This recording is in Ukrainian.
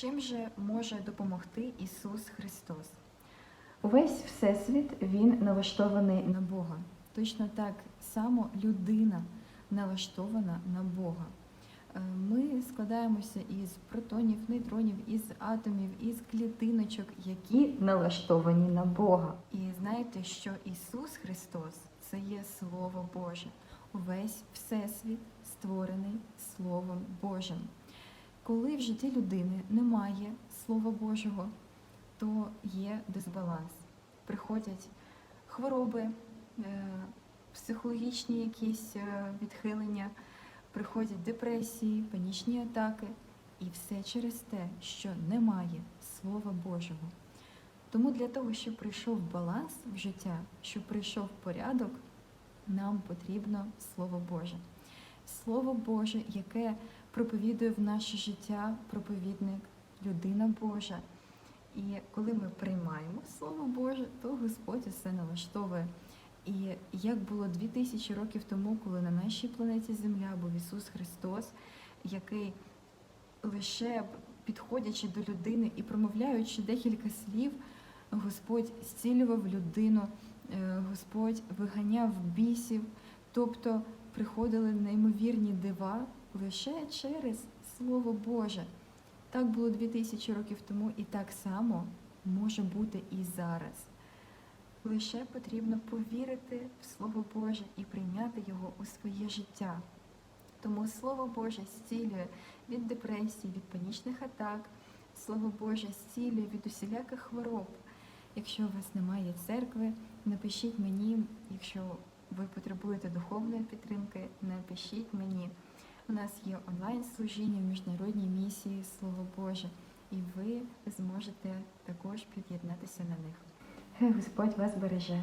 Чим же може допомогти Ісус Христос? Увесь всесвіт він налаштований на Бога. Точно так само людина налаштована на Бога. Е, Ми складаємося із протонів, нейтронів, із атомів, із клітиночок, які налаштовані на Бога. і знаєте, що Ісус Христос це є Слово Боже. Увесь всесвіт створений Словом Божим. Коли в житті людини немає Слова Божого, то є дисбаланс. Приходять хвороби, е, психологічні якісь е, відхилення, приходять депресії, панічні атаки. І все через те, що немає Слова Божого. Тому для того, щоб прийшов баланс в життя, щоб прийшов порядок, нам потрібно Слово Боже. Слово Боже, яке проповідує в наше життя проповідник, людина Божа. І коли ми приймаємо Слово Боже, то Господь усе налаштовує. І як було дві тисячі років тому, коли на нашій планеті Земля був Ісус Христос, який лише підходячи до людини і промовляючи декілька слів, Господь зцілював людину, е, Господь виганяв бісів, тобто приходили неймовірні дива лише через Слово Боже. Так було дві тисячі років тому, і так само може бути і зараз. Лише потрібно повірити в Слово Боже і прийняти його у своє життя. Тому Слово Боже зцілює від депресії, від панічних атак. Слово Боже зцілює від усіляких хвороб. Якщо у вас немає церкви, напишіть мені, якщо ви потребуєте духовної підтримки, напишіть мені. У нас є онлайн-служіння в міжнародній місії Слово Боже, і ви зможете також під'єднатися на них. Хай Господь вас береже.